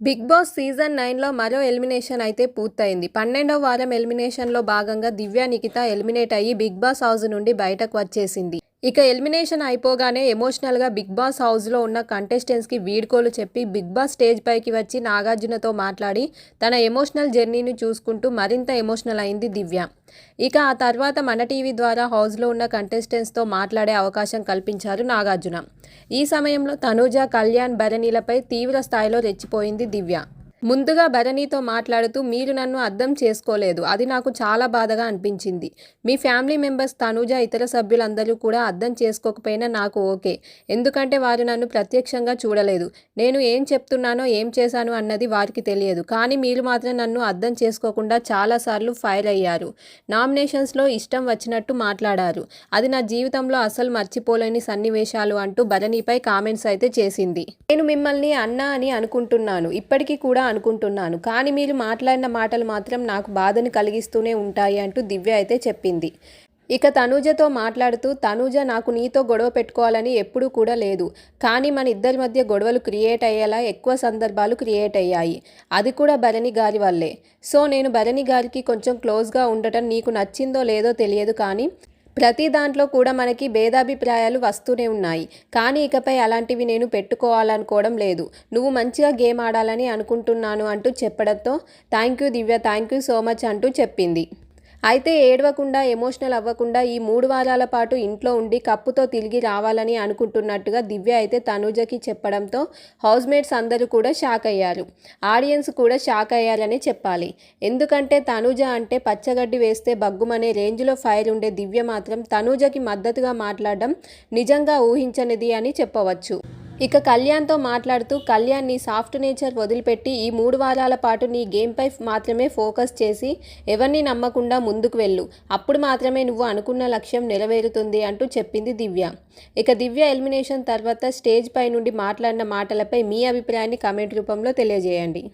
Big boss season నైన్లో మరో elimination అయితే పూర్తయింది. పన్నెండవ వారం ఎలిమినేషన్లో భాగంగా దివ్య నిఖిత ఎలిమినేట్ అయ్యి బిగ్ బాస్ హౌస్ నుండి బయటకు వచ్చేసింది. ఇక ఎలిమినేషన్ అయిపోగానే ఎమోషనల్గా బిగ్ బాస్ హౌస్లో ఉన్న కంటెస్టెంట్స్కి వీడ్కోలు చెప్పి బిగ్ బాస్ స్టేజ్ పైకి వచ్చి నాగార్జునతో మాట్లాడి తన ఎమోషనల్ జర్నీని చూసుకుంటూ మరింత ఎమోషనల్ అయింది దివ్య. ఇక ఆ తర్వాత మన టీవీ ద్వారా హౌస్లో ఉన్న కంటెస్టెంట్స్తో మాట్లాడే అవకాశం కల్పించారు నాగార్జున. ఈ సమయంలో తనూజ కళ్యాణ్ భరణిలపై తీవ్ర స్థాయిలో రెచ్చిపోయింది దివ్య. ముందుగా భరణితో మాట్లాడుతూ మీరు నన్ను అర్థం చేసుకోలేదు. అది నాకు చాలా బాధగా అనిపించింది. మీ ఫ్యామిలీ మెంబర్స్ తనూజ ఇతర సభ్యులందరూ కూడా అర్థం చేసుకోకపోయినా నాకు ఓకే. ఎందుకంటే వారు నన్ను ప్రత్యక్షంగా చూడలేదు. నేను ఏం చెప్తున్నానో ఏం చేశాను అన్నది వారికి తెలియదు. కానీ మీరు మాత్రం నన్ను అర్థం చేసుకోకుండా చాలాసార్లు ఫైర్ అయ్యారు. నామినేషన్స్లో ఇష్టం వచ్చినట్టు మాట్లాడారు. అది నా జీవితంలో అసలు మర్చిపోలేని సన్నివేశాలు అంటూ భరణిపై కామెంట్స్ అయితే చేసింది. నేను మిమ్మల్ని అన్నా అని అనుకుంటున్నాను. ఇప్పటికీ కూడా అనుకుంటున్నాను. కానీ మీరు మాట్లాడిన మాటలు మాత్రం నాకు బాధని కలిగిస్తూనే ఉంటాయి అంటూ దివ్య అయితే చెప్పింది. ఇక తనూజతో మాట్లాడుతూ తనూజ నాకు నీతో గొడవ పెట్టుకోవాలని ఎప్పుడూ కూడా లేదు. కానీ మన ఇద్దరి మధ్య గొడవలు క్రియేట్ అయ్యేలా ఎక్కువ సందర్భాలు క్రియేట్ అయ్యాయి. అది కూడా భరణి గారి వల్లే. సో నేను భరణి గారికి కొంచెం క్లోజ్గా ఉండటం నీకు నచ్చిందో లేదో తెలియదు కానీ ప్రతి దాంట్లో కూడా మనకి భేదాభిప్రాయాలు వస్తూనే ఉన్నాయి. కానీ ఇకపై అలాంటివి నేను పెట్టుకోవాలనుకోవడం లేదు. నువ్వు మంచిగా గేమ్ ఆడాలని అనుకుంటున్నాను అంటూ చెప్పడంతో thank you Divya thank you so much అంటూ చెప్పింది. అయితే ఏడవకుండా ఎమోషనల్ అవ్వకుండా ఈ మూడు వారాల పాటు ఇంట్లో ఉండి కప్పుతో తిరిగి రావాలని అనుకుంటున్నట్టుగా దివ్య అయితే తనూజకి చెప్పడంతో హౌస్మేట్స్ అందరూ కూడా షాక్ అయ్యారు. ఆడియన్స్ కూడా షాక్ అయ్యారనే చెప్పాలి. ఎందుకంటే తనూజ అంటే పచ్చగడ్డి వేస్తే బగ్గుమనే రేంజ్లో ఫైర్ ఉండే దివ్య మాత్రం తనూజకి మద్దతుగా మాట్లాడడం నిజంగా ఊహించనిది అని చెప్పవచ్చు. ఇక కళ్యాణ్తో మాట్లాడుతూ కళ్యాణ్ నీ సాఫ్ట్ నేచర్ వదిలిపెట్టి ఈ మూడు వారాల పాటు నీ గేమ్పై మాత్రమే ఫోకస్ చేసి ఎవరిని నమ్మకుండా ముందుకు వెళ్ళు. అప్పుడు మాత్రమే నువ్వు అనుకున్న లక్ష్యం నెరవేరుతుంది అంటూ చెప్పింది దివ్య. ఇక దివ్య ఎలిమినేషన్ తర్వాత స్టేజ్ పై నుండి మాట్లాడిన మాటలపై మీ అభిప్రాయాన్ని కామెంట్ రూపంలో తెలియజేయండి.